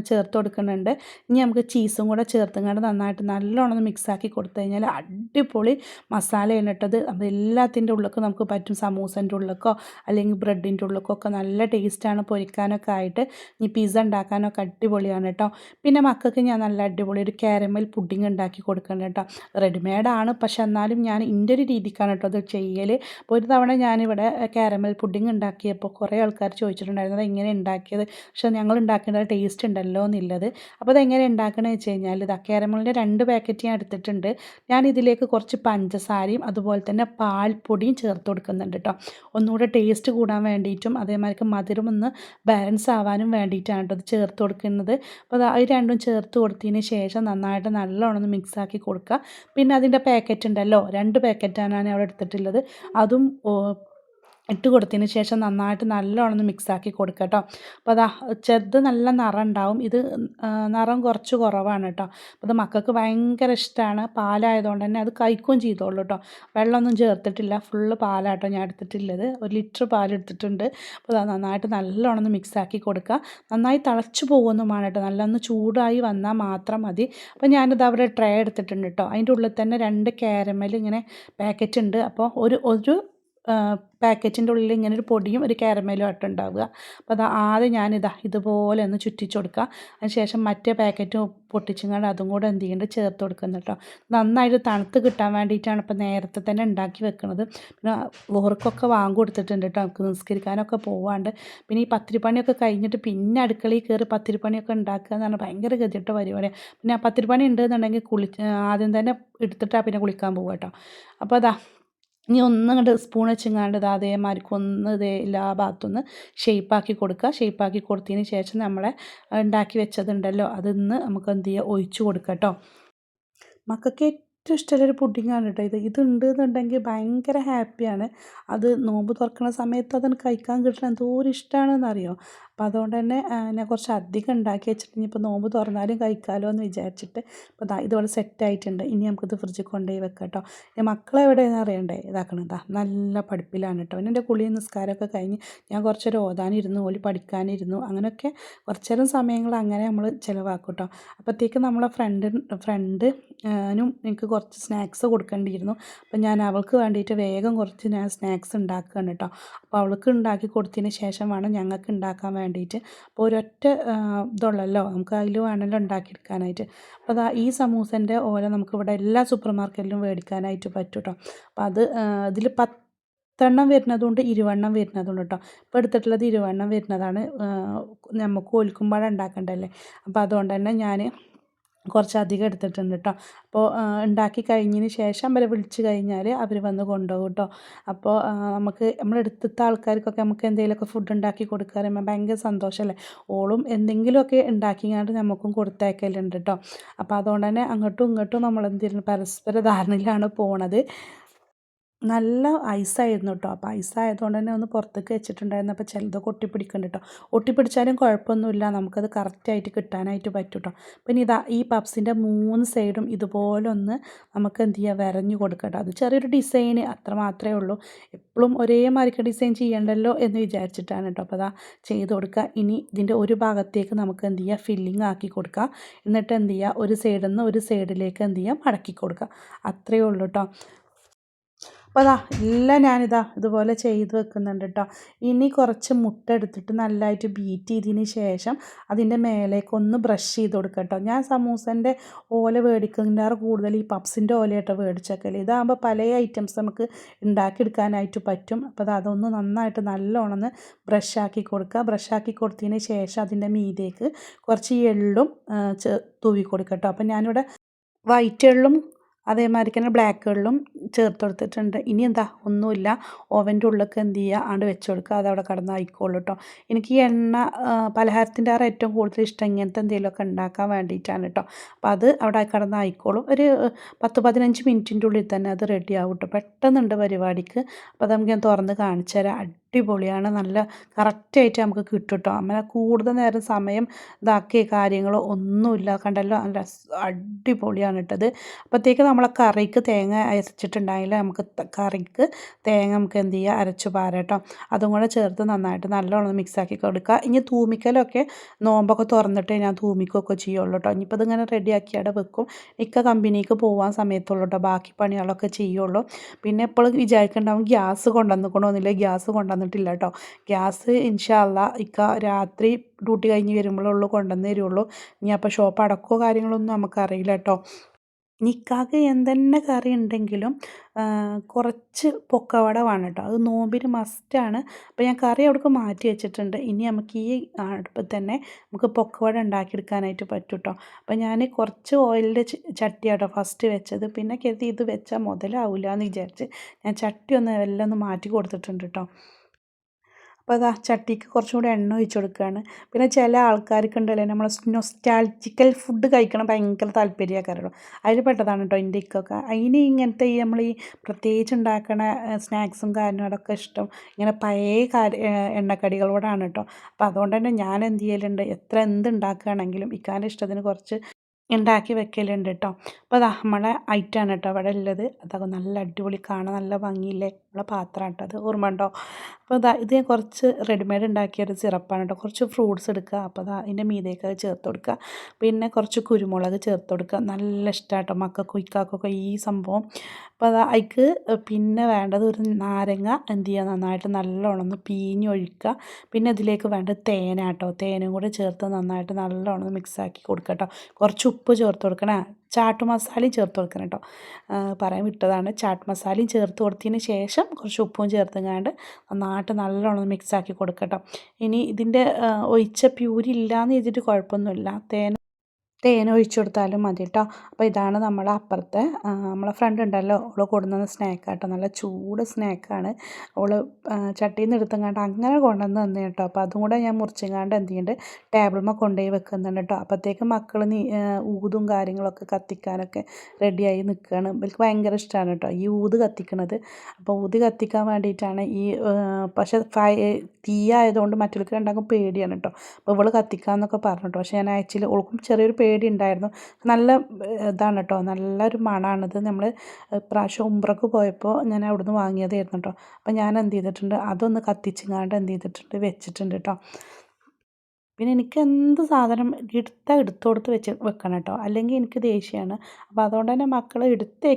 ചേർത്ത് കൊടുക്കുന്നുണ്ട്. ഇനി നമുക്ക് ചീസും കൂടെ ചേർത്തുകൊണ്ട് നന്നായിട്ട് നല്ലോണം മിക്സാക്കി കൊടുത്തു കഴിഞ്ഞാൽ അടിപൊളി മസാലയാണ് ഇട്ടത് അത് എല്ലാത്തിന്റെ ഉള്ളിലൊക്കെ നമുക്ക് പറ്റും. സമൂസന്റെ ഉള്ളിലൊക്കോ അല്ലെങ്കിൽ ബ്രെഡിന്റെ ഉള്ളിലൊക്കെ ഒക്കെ നല്ല ടേസ്റ്റാണ് പൊരിക്കാനൊക്കെ ആയിട്ട്. ഇനി പിസ്സ ഉണ്ടാക്കാനൊക്കെ അടിപൊളിയാണ് കേട്ടോ. പിന്നെ മക്കൾക്ക് ഞാൻ നല്ല അടിപൊളി ഒരു കാരമൽ പുഡിങ് ഉണ്ടാക്കി കൊടുക്കുന്നുണ്ട് കേട്ടോ. റെഡിമെയ്ഡാണ് പക്ഷെ എന്നാലും ഞാൻ ഇന്റെ ഒരു രീതിക്കാണ് കേട്ടോ അത് ചെയ്യൽ അപ്പോൾ ഒരു തവണ തവണ ഞാനിവിടെ കാരമൽ പുഡിംഗ് ഉണ്ടാക്കിയപ്പോൾ കുറേ ആൾക്കാർ ചോദിച്ചിട്ടുണ്ടായിരുന്നു അത് എങ്ങനെ ഉണ്ടാക്കിയത്? പക്ഷേ ഞങ്ങൾ ഉണ്ടാക്കേണ്ട ടേസ്റ്റ് ഉണ്ടല്ലോ എന്നുള്ളത്. അപ്പോൾ അതെങ്ങനെ ഉണ്ടാക്കണമെന്ന് വെച്ച് കഴിഞ്ഞാൽ ഇത് കാരമലിന്റെ രണ്ട് പാക്കറ്റ് ഞാൻ എടുത്തിട്ടുണ്ട്. ഞാൻ ഇതിലേക്ക് കുറച്ച് പഞ്ചസാരയും അതുപോലെ തന്നെ പാൽപ്പൊടിയും ചേർത്ത് കൊടുക്കുന്നുണ്ട് കേട്ടോ. ഒന്നുകൂടെ ടേസ്റ്റ് കൂടാൻ വേണ്ടിയിട്ടും അതേമാതിരി മധുരം ഒന്ന് ബാലൻസ് ആവാനും വേണ്ടിയിട്ടാണ് കേട്ടോ അത് ചേർത്ത് കൊടുക്കുന്നത്. അപ്പോൾ അത് രണ്ടും ചേർത്ത് കൊടുത്തതിന് ശേഷം നന്നായിട്ട് നല്ലോണം മിക്സ് ആക്കി കൊടുക്കുക. പിന്നെ അതിന്റെ പാക്കറ്റ് ഉണ്ടല്ലോ രണ്ട് പാക്കറ്റാണ് ഞാൻ അവിടെ എടുത്തിട്ടുള്ളത്. അതും ഇട്ട് കൊടുത്തതിന് ശേഷം നന്നായിട്ട് നല്ലോണം ഒന്ന് മിക്സാക്കി കൊടുക്കുക കേട്ടോ അപ്പോൾ അതാ ചെറുത് നല്ല നിറം ഉണ്ടാവും. ഇത് നിറം കുറച്ച് കുറവാണ് കേട്ടോ അപ്പോൾ അത് മക്കൾക്ക് ഭയങ്കര ഇഷ്ടമാണ് പാലായതുകൊണ്ട് തന്നെ അത് കഴിക്കുകയും ചെയ്തോളൂ കേട്ടോ വെള്ളമൊന്നും ചേർത്തിട്ടില്ല. ഫുള്ള് പാലാട്ടോ ഞാൻ എടുത്തിട്ടുള്ളത്. ഒരു ലിറ്റർ പാൽ എടുത്തിട്ടുണ്ട്. അപ്പോൾ അത് നന്നായിട്ട് നല്ലോണം ഒന്ന് മിക്സാക്കി കൊടുക്കുക നന്നായി തിളച്ച് പോകുന്നതുമാണ് കേട്ടോ നല്ലൊന്ന് ചൂടായി വന്നാൽ മാത്രം മതി. അപ്പോൾ ഞാനിത് അവിടെ ട്രേ എടുത്തിട്ടുണ്ട് കേട്ടോ അതിന്റെ ഉള്ളിൽ തന്നെ രണ്ട് കാരമൽ ഇങ്ങനെ പാക്കറ്റ് ഉണ്ട്. അപ്പോൾ ഒരു ഒരു പാക്കറ്റിന്റെ ഉള്ളിൽ ഇങ്ങനെ ഒരു പൊടിയും ഒരു കാരമേലും ആയിട്ട് ഉണ്ടാവുക. അപ്പോൾ അത് ആദ്യം ഞാനിതാ ഇതുപോലെ ഒന്ന് ചുറ്റിച്ച് കൊടുക്കുക. അതിന് ശേഷം മറ്റേ പാക്കറ്റ് പൊട്ടിച്ചിങ്ങാണ്ട് അതും കൂടെ എന്ത് ചെയ്യേണ്ടത് ചേർത്ത് കൊടുക്കുന്നത് കേട്ടോ. നന്നായിട്ട് തണുത്ത് കിട്ടാൻ വേണ്ടിയിട്ടാണ് ഇപ്പോൾ നേരത്തെ തന്നെ ഉണ്ടാക്കി വെക്കുന്നത് പിന്നെ ഓർക്കൊക്കെ വാങ്ങി കൊടുത്തിട്ടുണ്ട് കേട്ടോ. നമുക്ക് നിസ്കരിക്കാനൊക്കെ പോവാണ്ട്. പിന്നെ ഈ പത്തിരിപ്പണിയൊക്കെ കഴിഞ്ഞിട്ട് പിന്നെ അടുക്കളയിൽ കയറി പത്തിരിപ്പണിയൊക്കെ ഉണ്ടാക്കുക എന്ന് പറഞ്ഞാൽ ഭയങ്കര ഗതിയിട്ട പരിപാടിയാണ് പിന്നെ ആ പത്തിരിപ്പണി ഉണ്ടെന്നുണ്ടെങ്കിൽ കുളി ആദ്യം തന്നെ എടുത്തിട്ടാണ് പിന്നെ കുളിക്കാൻ പോവുക കേട്ടോ. അപ്പോൾ അതാ ഇനി ഒന്നങ്ങോട്ട് സ്പൂൺ വെച്ചെങ്ങാണ്ട് ഇത് അതേമാതിരിക്ക് ഒന്ന് ഇതേ എല്ലാ ഭാഗത്തുനിന്ന് ഷേപ്പാക്കി കൊടുക്കുക. ഷേപ്പാക്കി കൊടുത്തതിന് ശേഷം നമ്മളെ ഉണ്ടാക്കി വെച്ചതുണ്ടല്ലോ അതിന്ന് നമുക്ക് എന്ത് ചെയ്യുക ഒഴിച്ചു കൊടുക്കുക കേട്ടോ. മക്കൾക്ക് ഏറ്റവും ഇഷ്ടമുള്ളൊരു പുഡിങ്ങാണ് കേട്ടോ ഇത്. ഇതുണ്ട് എന്നുണ്ടെങ്കിൽ ഭയങ്കര ഹാപ്പിയാണ് അത് നോമ്പ് തുറക്കുന്ന സമയത്ത് അതിന് കഴിക്കാൻ കിട്ടണം എന്തോരം ഇഷ്ടമാണെന്നറിയോ അപ്പോൾ അതുകൊണ്ട് തന്നെ ഞാൻ കുറച്ച് അധികം ഉണ്ടാക്കി വെച്ചിട്ട് ഇനിയിപ്പോൾ നോമ്പ് തുറന്നാലും കഴിക്കാമല്ലോ എന്ന് വിചാരിച്ചിട്ട് അപ്പോൾ ഇതാ ഇതുപോലെ സെറ്റായിട്ടുണ്ട് ഇനി നമുക്കിത് ഫ്രിഡ്ജിൽ കൊണ്ടുപോയി വെക്കാം കേട്ടോ. എന്റെ മക്കളെ എവിടെയെന്ന് അറിയണ്ടേ? ഇതാക്കണതാ നല്ല പഠിപ്പിലാണ് കേട്ടോ. പിന്നെ എന്റെ കുളി നിസ്കാരമൊക്കെ കഴിഞ്ഞ് ഞാൻ കുറച്ചേരം ഓതാനിരുന്നു ഓലി പഠിക്കാനിരുന്നു. അങ്ങനെയൊക്കെ കുറച്ചേരം സമയങ്ങൾ അങ്ങനെ നമ്മൾ ചിലവാക്കും കേട്ടോ. അപ്പോഴത്തേക്ക് നമ്മളെ ഫ്രണ്ട് ഫ്രണ്ട് നും എനിക്ക് കുറച്ച് സ്നാക്സ് കൊടുക്കേണ്ടിയിരുന്നു. അപ്പം ഞാൻ അവൾക്ക് വേണ്ടിയിട്ട് വേഗം കുറച്ച് ഞാൻ സ്നാക്സ് ഉണ്ടാക്കുകയാണ് കേട്ടോ. അപ്പോൾ അവൾക്ക് ഉണ്ടാക്കി കൊടുത്തതിന് ശേഷം വേണം ഞങ്ങൾക്ക് ഉണ്ടാക്കാൻ വേണ്ടിയിട്ട്. അപ്പോൾ ഒരൊറ്റ ഇതുള്ളല്ലോ. നമുക്ക് അതിൽ വേണമല്ലോ ഉണ്ടാക്കിയെടുക്കാനായിട്ട്. അപ്പോൾ അതാ ഈ സമൂസന്റെ ഓല നമുക്കിവിടെ എല്ലാ സൂപ്പർ മാർക്കറ്റിലും മേടിക്കാനായിട്ട് പറ്റും കേട്ടോ അപ്പോൾ അത് ഇതിൽ പത്തെണ്ണം വരുന്നതുകൊണ്ട് ഇരുവണ്ണം വരുന്നതുകൊണ്ട് കേട്ടോ. ഇപ്പോൾ എടുത്തിട്ടുള്ളത് ഇരുവണ്ണം വരുന്നതാണ് നമുക്ക് ഒലിക്കുമ്പോഴാണ് ഉണ്ടാക്കേണ്ടതല്ലേ. അപ്പോൾ അതുകൊണ്ട് തന്നെ ഞാൻ കുറച്ചധികം എടുത്തിട്ടുണ്ട് കേട്ടോ അപ്പോൾ ഉണ്ടാക്കി കഴിഞ്ഞതിന് ശേഷം അവരെ വിളിച്ച് കഴിഞ്ഞാൽ അവർ വന്ന് കൊണ്ടുപോകും കേട്ടോ അപ്പോൾ നമുക്ക് നമ്മൾ എടുത്തിട്ട ആൾക്കാർക്കൊക്കെ നമുക്ക് എന്തെങ്കിലുമൊക്കെ ഫുഡ് ഉണ്ടാക്കി കൊടുക്കുക പറയുമ്പോൾ ഭയങ്കര സന്തോഷമല്ലേ ഓളും എന്തെങ്കിലുമൊക്കെ ഉണ്ടാക്കിങ്ങാണ്ട് നമുക്കും കൊടുത്തയക്കലുണ്ട് കേട്ടോ അപ്പോൾ അതുകൊണ്ട് തന്നെ അങ്ങോട്ടും ഇങ്ങോട്ടും നമ്മൾ എന്തെങ്കിലും പരസ്പര ധാരണയിലാണ് പോണത്. നല്ല ഐസായിരുന്നു കേട്ടോ അപ്പോൾ ഐസായതുകൊണ്ട് തന്നെ ഒന്ന് പുറത്തേക്ക് വെച്ചിട്ടുണ്ടായിരുന്നു. അപ്പോൾ ചിലതൊക്കെ ഒട്ടിപ്പിടിക്കുന്നുണ്ട് കേട്ടോ ഒട്ടിപ്പിടിച്ചാലും കുഴപ്പമൊന്നുമില്ല. നമുക്കത് കറക്റ്റായിട്ട് കിട്ടാനായിട്ട് പറ്റും കേട്ടോ പിന്നെ ഇതാ ഈ പപ്സിന്റെ മൂന്ന് സൈഡും ഇതുപോലെ ഒന്ന് നമുക്ക് എന്ത് ചെയ്യുക വരഞ്ഞു കൊടുക്കട്ടോ അത് ചെറിയൊരു ഡിസൈന് അത്ര മാത്രമേ ഉള്ളൂ. എപ്പോഴും ഒരേ മാർക്ക് ഡിസൈൻ ചെയ്യണ്ടല്ലോ എന്ന് വിചാരിച്ചിട്ടാണ് കേട്ടോ അപ്പോൾ അതാ ചെയ്ത് കൊടുക്കുക ഇനി ഇതിന്റെ ഒരു ഭാഗത്തേക്ക് നമുക്ക് എന്ത് ചെയ്യുക ഫില്ലിങ് ആക്കി കൊടുക്കുക എന്നിട്ട് എന്ത് ചെയ്യുക ഒരു സൈഡിൽ നിന്ന് ഒരു സൈഡിലേക്ക് എന്ത് ചെയ്യുക മടക്കി കൊടുക്കുക അത്രയേ ഉള്ളൂ കേട്ടോ അപ്പോൾ അതാ എല്ലാം ഞാനിതാ ഇതുപോലെ ചെയ്ത് വെക്കുന്നുണ്ട് കേട്ടോ ഇനി കുറച്ച് മുട്ട എടുത്തിട്ട് നല്ലതായിട്ട് ബീറ്റ് ചെയ്തതിന് ശേഷം അതിന്റെ മേലേക്ക് ഒന്ന് ബ്രഷ് ചെയ്ത് കൊടുക്കുക കേട്ടോ ഞാൻ സമൂസന്റെ ഓല മേടിക്കുന്നതിന്റെ കൂടുതൽ ഈ പപ്സിന്റെ ഓലയായിട്ട് മേടിച്ചേക്കല്ലേ ഇതാകുമ്പോൾ പല ഐറ്റംസ് നമുക്ക് ഉണ്ടാക്കിയെടുക്കാനായിട്ട് പറ്റും. അപ്പോൾ അത് അതൊന്ന് നന്നായിട്ട് നല്ലോണമെന്ന് ബ്രഷാക്കി കൊടുക്കുക. ബ്രഷാക്കി കൊടുത്തതിന് ശേഷം അതിന്റെ മീതേക്ക് കുറച്ച് എള്ളും തൂവി കൊടുക്കട്ടോ അപ്പം ഞാനിവിടെ വൈറ്റ് എള്ളും അതേമാതിരി തന്നെ ബ്ലാക്കുകളിലും ചേർത്ത് കൊടുത്തിട്ടുണ്ട് ഇനി എന്താ ഒന്നുമില്ല. ഓവന്റെ ഉള്ളിലൊക്കെ എന്ത് ചെയ്യുക? ആണ്ട് വെച്ച് കൊടുക്കുക അതവിടെ കിടന്ന് ആയിക്കോളൂ കേട്ടോ എനിക്ക് ഈ എണ്ണ പലഹാരത്തിന്റെ ആറ് ഏറ്റവും കൂടുതൽ ഇഷ്ടം ഇങ്ങനത്തെ എന്തെങ്കിലുമൊക്കെ ഉണ്ടാക്കാൻ വേണ്ടിയിട്ടാണ് കേട്ടോ അപ്പോൾ അത് അവിടെ കിടന്ന് ആയിക്കോളും. ഒരു പത്ത് പതിനഞ്ച് മിനിറ്റിന്റെ ഉള്ളിൽ തന്നെ അത് റെഡി ആവും കേട്ടോ പെട്ടെന്നുണ്ട് പരിപാടിക്ക്. അപ്പോൾ അത് നമുക്ക് ഞാൻ തുറന്ന് കാണിച്ചു തരാം. അടിപൊളിയാണ്. നല്ല കറക്റ്റായിട്ട് നമുക്ക് കിട്ടും കേട്ടോ അങ്ങനെ കൂടുതൽ നേരം സമയം ഇതാക്കിയ കാര്യങ്ങളോ ഒന്നുമില്ല കണ്ടല്ലോ? നല്ല അടിപൊളിയാണ് ഇട്ടത് അപ്പോഴത്തേക്ക് നമ്മളെ കറിക്ക് തേങ്ങ അരച്ചിട്ടുണ്ടെങ്കിൽ നമുക്ക് കറിക്ക് തേങ്ങ നമുക്ക് എന്ത് ചെയ്യുക അരച്ച് പാരട്ടോ. അതും കൂടെ ചേർത്ത് നന്നായിട്ട് നല്ലോണം മിക്സാക്കി കൊടുക്കുക. ഇനി തൂമിക്കലൊക്കെ നോമ്പൊക്കെ തുറന്നിട്ട് ഞാൻ തൂമിക്കുകയൊക്കെ ചെയ്യുള്ളൂ കേട്ടോ. ഇനിയിപ്പോൾ ഇതിങ്ങനെ റെഡിയാക്കി അവിടെ വെക്കും. മിക്ക കമ്പനിക്ക് പോകാൻ സമയത്തുള്ളൂ കേട്ടോ. ബാക്കി പണികളൊക്കെ ചെയ്യുള്ളൂ. പിന്നെ ഇപ്പോൾ വിചാരിക്കേണ്ടാവും ഗ്യാസ് കൊണ്ടുവന്നിക്കണമെന്നില്ല ഗ്യാസ് കൊണ്ടുവന്ന് വന്നിട്ടില്ല കേട്ടോ ഗ്യാസ് ഇൻഷാല്ല ഇക്ക രാത്രി ഡ്യൂട്ടി കഴിഞ്ഞ് വരുമ്പോഴുള്ളൂ കൊണ്ടുവന്ന് തരുള്ളൂ. ഇനി അപ്പോൾ ഷോപ്പ് അടക്കോ കാര്യങ്ങളൊന്നും നമുക്കറിയില്ല കേട്ടോ നിക്കാക്ക് എന്തെന്നെ കറി ഉണ്ടെങ്കിലും കുറച്ച് പൊക്കവട വേണം കേട്ടോ അത് നോമ്പിന് മസ്റ്റാണ് അപ്പോൾ ഞാൻ കറി അവിടേക്ക് മാറ്റി വെച്ചിട്ടുണ്ട്. ഇനി നമുക്ക് ഈ അടുപ്പിൽ തന്നെ നമുക്ക് പൊക്കവട ഉണ്ടാക്കിയെടുക്കാനായിട്ട് പറ്റും കേട്ടോ അപ്പോൾ ഞാൻ കുറച്ച് ഓയിലിന്റെ ചട്ടി കേട്ടോ ഫസ്റ്റ് വെച്ചത്. പിന്നെ കരുതി ഇത് വെച്ചാൽ മുതലാവില്ല എന്ന് വിചാരിച്ച് ഞാൻ ചട്ടി ഒന്ന് എല്ലാം ഒന്ന് മാറ്റി കൊടുത്തിട്ടുണ്ട് കേട്ടോ അപ്പോൾ അത് ആ ചട്ടിക്ക് കുറച്ചും കൂടി എണ്ണ ഒഴിച്ച് കൊടുക്കുകയാണ് പിന്നെ ചില ആൾക്കാർക്ക് ഉണ്ടല്ലോ നമ്മൾ നൊസ്റ്റാൾജിക്കൽ ഫുഡ് കഴിക്കണം ഭയങ്കര താല്പര്യമൊക്കെ അതിൽ പെട്ടതാണ് കേട്ടോ എന്റെ ഇക്കൊക്കെ. അതിന് ഇങ്ങനത്തെ ഈ നമ്മൾ ഈ പ്രത്യേകിച്ച് ഉണ്ടാക്കണ സ്നാക്സും കാര്യങ്ങളൊക്കെ ഇഷ്ടം. ഇങ്ങനെ പഴയ കാര്യ എണ്ണക്കടികളോടാണ് കേട്ടോ അപ്പോൾ അതുകൊണ്ട് തന്നെ ഞാൻ എന്ത് ചെയ്യലുണ്ട് എത്ര എന്ത് ഉണ്ടാക്കുകയാണെങ്കിലും ഇക്കാന്റെ ഇഷ്ടത്തിന് കുറച്ച് ഉണ്ടാക്കി വെക്കലുണ്ട് കേട്ടോ അപ്പോൾ അത് നമ്മളെ ഐറ്റാണ് കേട്ടോ അവിടെ ഉള്ളത് അതൊക്കെ നല്ല അടിപൊളി കാണാൻ നല്ല ഭംഗിയില്ലേ? നമ്മളെ പാത്രമാണ് കേട്ടോ അത്. ഓർമ്മ ഉണ്ടോ? അപ്പോൾ ഇതാ ഇത് ഞാൻ കുറച്ച് റെഡിമെയ്ഡ് ഉണ്ടാക്കിയ ഒരു സിറപ്പാണ് കേട്ടോ കുറച്ച് ഫ്രൂട്ട്സ് എടുക്കുക അപ്പോൾ അതാ അതിന്റെ മീതേക്ക് അത് ചേർത്ത് കൊടുക്കുക പിന്നെ കുറച്ച് കുരുമുളക് ചേർത്ത് കൊടുക്കുക നല്ല ഇഷ്ടമാണ് കേട്ടോ മക്കൾക്കും ഇക്കാക്കൊക്കെ ഈ സംഭവം. അപ്പോൾ അത് അതിക്ക് പിന്നെ വേണ്ടത് ഒരു നാരങ്ങ എന്ത് ചെയ്യുക നന്നായിട്ട് നല്ലോണം ഒന്ന് പിഴിഞ്ഞൊഴിക്കുക പിന്നെ ഇതിലേക്ക് വേണ്ടത് തേനാട്ടോ തേനും കൂടെ ചേർത്ത് നന്നായിട്ട് നല്ലോണം മിക്സാക്കി കൊടുക്കുക കേട്ടോ കുറച്ച് ഉപ്പ് ചേർത്ത് കൊടുക്കണേ. ചാട്ട് മസാലയും ചേർത്ത് കൊടുക്കണം കേട്ടോ പറയാൻ വിട്ടതാണ്. ചാട്ട് മസാലയും ചേർത്ത് കൊടുത്തതിന് ശേഷം കുറച്ച് ഉപ്പും ചേർത്തുങ്ങാണ്ട് നന്നായിട്ട് നല്ലോണം മിക്സാക്കി കൊടുക്കട്ടോ. ഇനി ഇതിന്റെ ഒഴിച്ച പ്യൂരി ഇല്ലയെന്ന് ചെയ്തിട്ട് കുഴപ്പമൊന്നുമില്ല. തേൻ തേൻ ഒഴിച്ചു കൊടുത്താലും മതി കേട്ടോ. അപ്പോൾ ഇതാണ് നമ്മളെ അപ്പുറത്തെ നമ്മളെ ഫ്രണ്ട് ഉണ്ടല്ലോ. അവൾ കൊണ്ടുവന്ന സ്നാക്ക് കേട്ടോ നല്ല ചൂട് സ്നാക്കാണ് അവൾ ചട്ടിയിൽ നിന്ന് എടുത്തങ്ങാണ്ട് അങ്ങനെ കൊണ്ടുവന്ന് തന്നെ കേട്ടോ. അപ്പോൾ അതും കൂടെ ഞാൻ മുറിച്ചങ്ങാണ്ട് എന്ത് ചെയ്യുന്നുണ്ട് ടേബിൾമ കൊണ്ടുപോയി വെക്കുന്നുണ്ട് കേട്ടോ. അപ്പോഴത്തേക്ക് മക്കൾ ഊതും കാര്യങ്ങളൊക്കെ കത്തിക്കാനൊക്കെ റെഡിയായി നിൽക്കുകയാണ് ഇവർക്ക് ഭയങ്കര ഇഷ്ടമാണ് കേട്ടോ. ഈ ഊത് കത്തിക്കണത്. അപ്പോൾ ഊതി കത്തിക്കാൻ വേണ്ടിയിട്ടാണ് ഈ പക്ഷേ തീ ആയതുകൊണ്ട് മറ്റുള്ളവർക്ക് രണ്ടാക്കും പേടിയാണ് കേട്ടോ. അപ്പോൾ ഇവൾ കത്തിക്കാമെന്നൊക്കെ പറഞ്ഞു കേട്ടോ പക്ഷേ ഞാൻ ആഴ്ചയിൽ ഓൾക്കും ചെറിയൊരു പേടി ഉണ്ടായിരുന്നു നല്ല ഇതാണ് കേട്ടോ നല്ലൊരു മണമാണിത് നമ്മൾ പ്രാവശ്യം ഉമ്പ്രക്ക് പോയപ്പോൾ ഞാൻ അവിടുന്ന് വാങ്ങിയതായിരുന്നു കേട്ടോ അപ്പോൾ ഞാൻ എന്ത് ചെയ്തിട്ടുണ്ട്? അതൊന്ന് കത്തിച്ചിങ്ങാണ്ട് എന്ത് ചെയ്തിട്ടുണ്ട്? വെച്ചിട്ടുണ്ട് കേട്ടോ പിന്നെ എനിക്ക് എന്ത് സാധനം എടുത്താൽ എടുത്തു കൊടുത്ത് വെച്ച് വെക്കണം കേട്ടോ അല്ലെങ്കിൽ എനിക്ക് ദേഷ്യമാണ് അപ്പോൾ അതുകൊണ്ട് തന്നെ മക്കൾ എടുത്ത്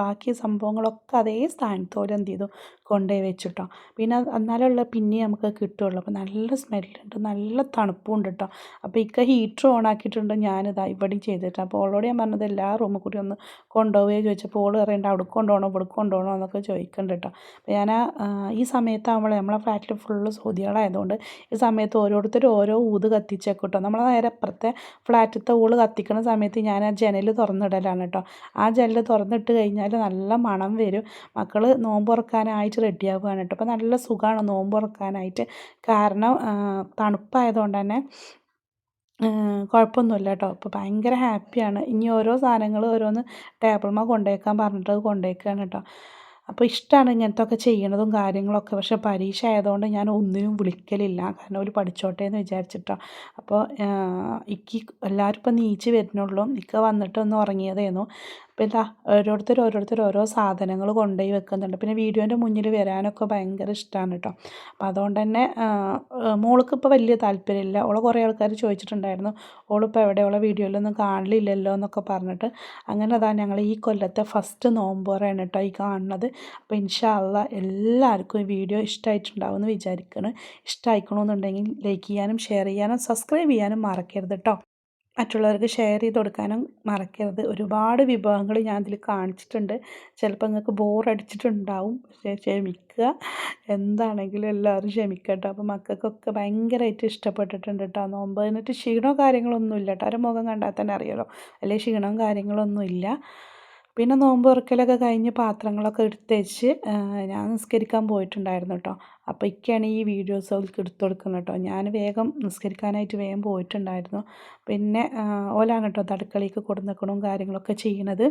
ബാക്കി സംഭവങ്ങളൊക്കെ അതേ സ്ഥാനത്തോടെ എന്ത് ചെയ്തു? കൊണ്ടുപോയി വെച്ചിട്ടോ. പിന്നെ എന്നാലുള്ള പിന്നെ നമുക്ക് കിട്ടുള്ളൂ. അപ്പോൾ നല്ല സ്മെല്ലുണ്ട്. നല്ല തണുപ്പുണ്ട് കേട്ടോ അപ്പോൾ ഇക്ക ഹീറ്റർ ഓൺ ആക്കിയിട്ടുണ്ട്. ഞാനിതാ ഇവിടെയും ചെയ്തിട്ട്. അപ്പോൾ ഓളോട് ഞാൻ പറഞ്ഞത് എല്ലാ റൂമിൽ കൂടി ഒന്ന് കൊണ്ടുപോവുകയോ ചോദിച്ചപ്പോൾ ഓൾ പറയേണ്ട അവിടെ കൊണ്ടുപോകണോ? ഇവിടെ കൊണ്ടുപോകണോ? എന്നൊക്കെ ചോദിക്കുന്നുണ്ട് കേട്ടോ അപ്പോൾ ഞാൻ ഈ സമയത്താകുമ്പോൾ നമ്മളെ ഫ്ലാറ്റിൽ ഫുള്ള് സൗദികളായതുകൊണ്ട് ഈ സമയത്ത് ഓരോരുത്തരും ഓരോ ഊത് കത്തിച്ചേക്കും കേട്ടോ നമ്മളെ നേരെ അപ്പുറത്തെ ഫ്ലാറ്റിലത്തെ ഊൾ കത്തിക്കുന്ന സമയത്ത് ഞാൻ ആ ജനൽ തുറന്നിടലാണ് കേട്ടോ. ആ ജനൽ തുറന്നിട്ട് കഴിഞ്ഞാൽ നല്ല മണം വരും. മക്കൾ നോമ്പ് തുറക്കാനായിട്ട് റെഡി ആവുകയാണ് കേട്ടോ. അപ്പോൾ നല്ല സുഖമാണ് നോമ്പ് തുറക്കാനായിട്ട് കാരണം തണുപ്പായതുകൊണ്ട് തന്നെ കുഴപ്പമൊന്നുമില്ല കേട്ടോ. അപ്പോൾ ഭയങ്കര ഹാപ്പിയാണ്. ഇനി ഓരോ സാധനങ്ങൾ ഓരോന്ന് ടേബിൾമ കൊണ്ടുവയ്ക്കാൻ പറഞ്ഞിട്ട് കൊണ്ടുവയ്ക്കുകയാണ് കേട്ടോ. അപ്പോൾ ഇഷ്ടമാണ് ഇങ്ങനത്തെ ഒക്കെ ചെയ്യണതും കാര്യങ്ങളൊക്കെ. പക്ഷേ പരീക്ഷ ആയതുകൊണ്ട് ഞാൻ ഒന്നിനും വിളിക്കലില്ല. കാരണം ഒരു പഠിച്ചോട്ടെ എന്ന് വിചാരിച്ചിട്ടോ. അപ്പോൾ ഇക്ക് എല്ലാവരും ഇപ്പം നീച്ച് വരുന്നുള്ളൂ. ഇക്ക വന്നിട്ട് ഒന്ന് ഉറങ്ങിയതായിരുന്നു അപ്പോൾ ഇതാ ഓരോരുത്തർ ഓരോരുത്തർ ഓരോ സാധനങ്ങൾ കൊണ്ടുപോയി വെക്കുന്നുണ്ട്. പിന്നെ വീഡിയോന്റെ മുന്നിൽ വരാനൊക്കെ ഭയങ്കര ഇഷ്ടമാണ് കേട്ടോ അപ്പോൾ അതുകൊണ്ട് തന്നെ മോൾക്ക് ഇപ്പോൾ വലിയ താല്പര്യമില്ല ഓളെ കുറേ ആൾക്കാർ ചോദിച്ചിട്ടുണ്ടായിരുന്നു ഓളിപ്പോൾ എവിടെ? ഓളെ വീഡിയോയിലൊന്നും കാണില്ലല്ലോ എന്നൊക്കെ പറഞ്ഞിട്ട്. അങ്ങനെ അതാ ഞങ്ങൾ ഈ കൊല്ലത്തെ ഫസ്റ്റ് നോമ്പോറാണ് കേട്ടോ ഈ കാണുന്നത്. അപ്പോൾ ഇൻഷാല്ല എല്ലാവർക്കും ഈ വീഡിയോ ഇഷ്ടമായിട്ടുണ്ടാവും എന്ന് വിചാരിക്കണം. ഇഷ്ടമായിക്കണമെന്നുണ്ടെങ്കിൽ ലൈക്ക് ചെയ്യാനും ഷെയർ ചെയ്യാനും സബ്സ്ക്രൈബ് ചെയ്യാനും മറക്കരുത് കേട്ടോ മറ്റുള്ളവർക്ക് ഷെയർ ചെയ്ത് കൊടുക്കാനും മറക്കരുത്. ഒരുപാട് വിഭവങ്ങൾ ഞാൻ ഇതിൽ കാണിച്ചിട്ടുണ്ട്. ചിലപ്പോൾ നിങ്ങൾക്ക് ബോറടിച്ചിട്ടുണ്ടാവും ക്ഷമിക്കുക. എന്താണെങ്കിലും എല്ലാവരും ക്ഷമിക്കട്ടോ. അപ്പോൾ മക്കൾക്കൊക്കെ ഭയങ്കരമായിട്ട് ഇഷ്ടപ്പെട്ടിട്ടുണ്ട് കേട്ടോ. നോമ്പ് എന്നിട്ട് ക്ഷീണമോ കാര്യങ്ങളൊന്നും ഇല്ല കേട്ടോ. അവരുടെ മുഖം കണ്ടാൽ തന്നെ അറിയാലോ. അല്ലെങ്കിൽ ക്ഷീണവും കാര്യങ്ങളൊന്നും ഇല്ല. പിന്നെ നോമ്പ് തുറക്കലൊക്കെ കഴിഞ്ഞ് പാത്രങ്ങളൊക്കെ എടുത്തേച്ച് ഞാൻ നിസ്കരിക്കാൻ പോയിട്ടുണ്ടായിരുന്നു കേട്ടോ അപ്പോൾ ഇക്കാണ് ഈ വീഡിയോസ് അവൾക്ക് എടുത്തു കൊടുക്കുന്നത് കേട്ടോ ഞാൻ വേഗം നിസ്കരിക്കാനായിട്ട് വേഗം പോയിട്ടുണ്ടായിരുന്നു. പിന്നെ ഓലാണ് കേട്ടോ തടുക്കളയ്ക്ക് കൊടുന്നക്കണവും കാര്യങ്ങളൊക്കെ ചെയ്യണത്.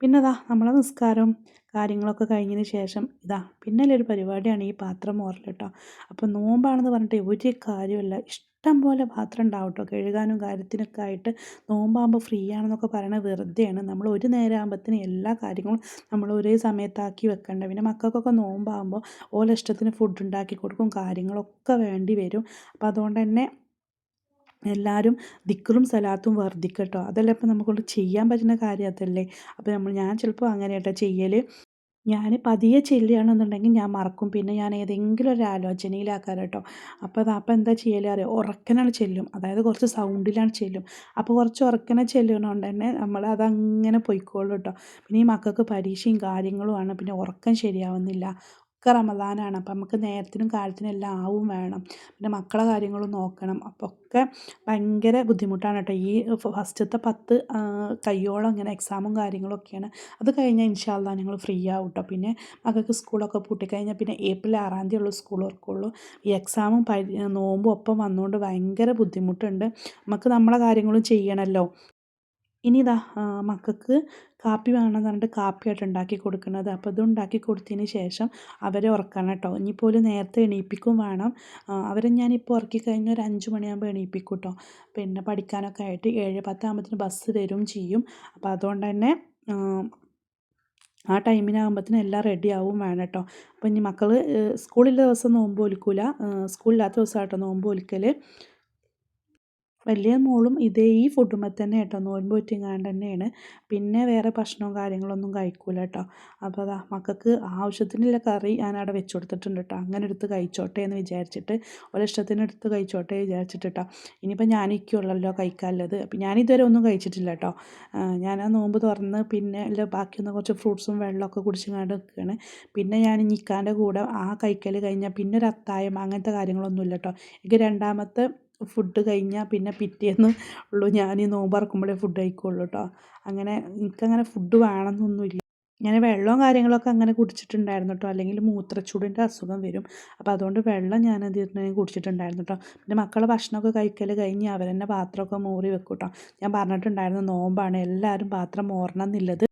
പിന്നെ ഇതാ നമ്മളെ നിസ്കാരവും കാര്യങ്ങളൊക്കെ കഴിഞ്ഞതിന് ശേഷം ഇതാ പിന്നെ ഒരു പരിപാടിയാണ് ഈ പാത്രം മോറൽ കേട്ടോ അപ്പോൾ നോമ്പാണെന്ന് പറഞ്ഞിട്ട് ഒരു കാര്യമില്ല ഇഷ്ടം പോലെ പാത്രം ഉണ്ടാവും കേട്ടോ കഴുകാനും കാര്യത്തിനൊക്കെ ആയിട്ട് നോമ്പാകുമ്പോൾ ഫ്രീ ആണെന്നൊക്കെ പറയണത് വെറുതെയാണ്. നമ്മൾ ഒരു നേരം ആകുമ്പോഴത്തേന് എല്ലാ കാര്യങ്ങളും നമ്മൾ ഒരേ സമയത്താക്കി വെക്കണ്ട. പിന്നെ മക്കൾക്കൊക്കെ നോമ്പാകുമ്പോൾ ഓരോ ഇഷ്ടത്തിന് ഫുഡ് ഉണ്ടാക്കി കൊടുക്കും കാര്യങ്ങളൊക്കെ വേണ്ടി വരും. അപ്പോൾ അതുകൊണ്ട് തന്നെ എല്ലാവരും ദിക്കറും സലാത്തും വർദ്ധിക്കട്ടോ. അതല്ലേ ഇപ്പം നമുക്കൊണ്ട് ചെയ്യാൻ പറ്റുന്ന കാര്യം അതല്ലേ. അപ്പോൾ നമ്മൾ ഞാൻ ചിലപ്പോൾ അങ്ങനെ ചെയ്യൽ ഞാൻ പതിയെ ചെല്ലുകയാണെന്നുണ്ടെങ്കിൽ ഞാൻ മറക്കും. പിന്നെ ഞാൻ ഏതെങ്കിലും ഒരു ആലോചനയിലാക്കാൻ കേട്ടോ. അപ്പോൾ അത് അപ്പം എന്താ ചെയ്യൽ അറിയാം? ഉറക്കനാണ് ചെല്ലും. അതായത് കുറച്ച് സൗണ്ടിലാണ് ചെല്ലും. അപ്പോൾ കുറച്ച് ഉറക്കനെ ചെല്ലുന്നതുകൊണ്ട് തന്നെ നമ്മൾ അതങ്ങനെ പൊയ്ക്കോളൂ കേട്ടോ. പിന്നെ ഈ മക്കൾക്ക് പരീക്ഷയും കാര്യങ്ങളുമാണ്. പിന്നെ ഉറക്കം ശരിയാവുന്നില്ല. ഒക്കെ റമദാനാണ്. അപ്പം നമുക്ക് നേരത്തിനും കാലത്തിനും എല്ലാം ആവും വേണം. പിന്നെ മക്കളെ കാര്യങ്ങളും നോക്കണം. അപ്പോൾ ഒക്കെ ഭയങ്കര ബുദ്ധിമുട്ടാണ് കേട്ടോ. ഈ ഫസ്റ്റത്തെ പത്ത് കയ്യോളം ഇങ്ങനെ എക്സാമും കാര്യങ്ങളൊക്കെയാണ്. അത് കഴിഞ്ഞാൽ ഇൻഷാല്ല ഞങ്ങൾ ഫ്രീ ആവും കേട്ടോ. പിന്നെ മക്കൾക്ക് സ്കൂളൊക്കെ പൂട്ടിക്കഴിഞ്ഞാൽ പിന്നെ ഏപ്രിൽ ആറാം തീയതി ഉള്ളൂ സ്കൂൾ വർക്കുള്ളൂ ഈ എക്സാമും പരി നോമ്പും ഒപ്പം വന്നുകൊണ്ട് ഭയങ്കര ബുദ്ധിമുട്ടുണ്ട്. നമുക്ക് നമ്മളെ കാര്യങ്ങളും ചെയ്യണമല്ലോ ഇനി ഇതാ മക്കൾക്ക് കാപ്പി വേണമെന്ന് പറഞ്ഞിട്ട് കാപ്പിയായിട്ട് ഉണ്ടാക്കി കൊടുക്കുന്നത്. അപ്പോൾ ഇത് ഉണ്ടാക്കി കൊടുത്തതിന് ശേഷം അവരെ ഉറക്കണം കേട്ടോ. ഇനിയിപ്പോൾ നേരത്തെ എണീപ്പിക്കും വേണം. അവരെ ഞാനിപ്പോൾ ഉറക്കി കഴിഞ്ഞാൽ ഒരു അഞ്ച് മണിയാകുമ്പോൾ എണീപ്പിക്കും കേട്ടോ. പിന്നെ പഠിക്കാനൊക്കെ ആയിട്ട് ഏഴ് പത്താകുമ്പത്തിന് ബസ് വരും ചെയ്യും. അപ്പോൾ അതുകൊണ്ട് തന്നെ ആ ടൈമിനാകുമ്പോഴത്തേനും എല്ലാം റെഡി ആവും വേണം കേട്ടോ. അപ്പോൾ ഇനി മക്കൾ സ്കൂളിലെ ദിവസം നോമ്പ് ഒലിക്കൂല. സ്കൂളില്ലാത്ത ദിവസമായിട്ടോ നോമ്പ് ഒലിക്കൽ വലിയ മോളും ഇതേ ഈ ഫുഡുമ്മേ തന്നെ കേട്ടോ. നോൻപ് പറ്റിങ്ങാണ്ട് തന്നെയാണ്. പിന്നെ വേറെ ഭക്ഷണവും കാര്യങ്ങളൊന്നും കഴിക്കൂല കേട്ടോ. അപ്പോൾ അതാ മക്കൾക്ക് ആവശ്യത്തിനുള്ള കറി ഞാൻ അവിടെ വെച്ച് കൊടുത്തിട്ടുണ്ട് കേട്ടോ. അങ്ങനെ എടുത്ത് കഴിച്ചോട്ടെ എന്ന് വിചാരിച്ചിട്ട് ഓരോ ഇഷ്ടത്തിന് എടുത്ത് കഴിച്ചോട്ടെ വിചാരിച്ചിട്ട് കേട്ടോ. ഇനിയിപ്പോൾ ഞാനിക്കുള്ളല്ലോ കഴിക്കാനുള്ളത്. അപ്പം ഞാനിതുവരെ ഒന്നും കഴിച്ചിട്ടില്ല കേട്ടോ. ഞാൻ ആ നോമ്പ് തുറന്ന് പിന്നെ അല്ല ബാക്കിയൊന്ന് കുറച്ച് ഫ്രൂട്ട്സും വെള്ളമൊക്കെ കുടിച്ചിങ്ങാണ്ട് നിൽക്കുകയാണ് പിന്നെ ഞാൻ നിൽക്കാന്റെ കൂടെ ആ കഴിക്കൽ കഴിഞ്ഞാൽ പിന്നെ ഒരു അത്തായം അങ്ങനത്തെ കാര്യങ്ങളൊന്നും ഇല്ല കേട്ടോ. എനിക്ക് രണ്ടാമത്തെ ഫുഡ് കഴിഞ്ഞാൽ പിന്നെ പിറ്റേന്ന് ഉള്ളൂ. ഞാൻ ഈ നോമ്പ് തുറക്കുമ്പോഴേ ഫുഡ് കഴിക്കുകയുള്ളൂ കേട്ടോ അങ്ങനെ എനിക്കങ്ങനെ ഫുഡ് വേണമെന്നൊന്നുമില്ല ഞാൻ വെള്ളവും കാര്യങ്ങളൊക്കെ അങ്ങനെ കുടിച്ചിട്ടുണ്ടായിരുന്നു കേട്ടോ അല്ലെങ്കിൽ മൂത്രച്ചൂടിന്റെ അസുഖം വരും. അപ്പോൾ അതുകൊണ്ട് വെള്ളം ഞാൻ അതിന് കുടിച്ചിട്ടുണ്ടായിരുന്നു കേട്ടോ പിന്നെ മക്കളെ ഭക്ഷണമൊക്കെ കഴിക്കൽ കഴിഞ്ഞ് അവരെന്നെ പാത്രമൊക്കെ മോറി വെക്കും കേട്ടോ ഞാൻ പറഞ്ഞിട്ടുണ്ടായിരുന്നു നോമ്പാണ്. എല്ലാവരും പാത്രം മോറണം എന്നുള്ളത്.